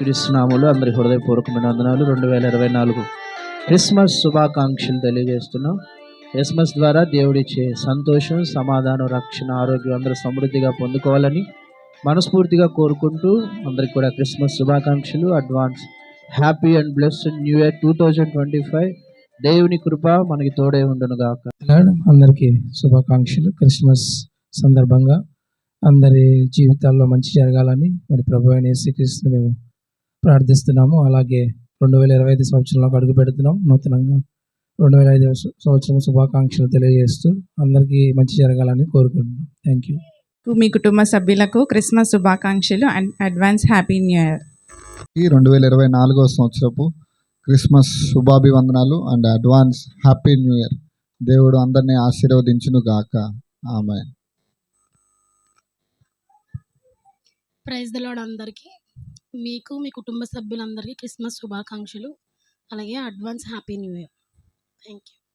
క్రీస్తునాములు అందరి హృదయపూర్వకమైన వందనాలు. రెండు వేల ఇరవై నాలుగు క్రిస్మస్ శుభాకాంక్షలు తెలియజేస్తున్నాం. క్రిస్మస్ ద్వారా దేవుడిచ్చే సంతోషం సమాధానం రక్షణ ఆరోగ్యం అందరూ సమృద్ధిగా పొందుకోవాలని మనస్ఫూర్తిగా కోరుకుంటూ అందరికి కూడా క్రిస్మస్ శుభాకాంక్షలు. Advance happy and blessed new year two thousand twenty five. దేవుని కృప మనకి తోడే ఉండును గాక. అందరికీ శుభాకాంక్షలు. క్రిస్మస్ సందర్భంగా అందరి జీవితాల్లో మంచి జరగాలని మరి ప్రభు అయిన యేసుక్రీస్తుని మేము ప్రార్థిస్తున్నాము. అలాగే రెండు వేల ఇరవై ఐదు సంవత్సరంలోకి అడుగు పెడుతున్నాం. నూతనంగా రెండు వేల ఐదు సంవత్సరం శుభాకాంక్షలు తెలియజేస్తూ అందరికీ మంచి జరగాలని కోరుకుంటున్నాం. థ్యాంక్ యూ మీ కుటుంబ సభ్యులకు క్రిస్మస్ శుభాకాంక్షలు and advance happy new year. ఈ రెండు వేల ఇరవై నాలుగవ సంవత్సరపు క్రిస్మస్ శుభాభివందనాలు and advance happy new year. దేవుడు అందరినీ ఆశీర్వదించును గాక. ఆమె ప్రైజ్ ద లార్డ్ అందరికీ. మీకు మీ కుటుంబ సభ్యులందరికీ క్రిస్మస్ శుభాకాంక్షలు. అలాగే advance happy new year. Thank you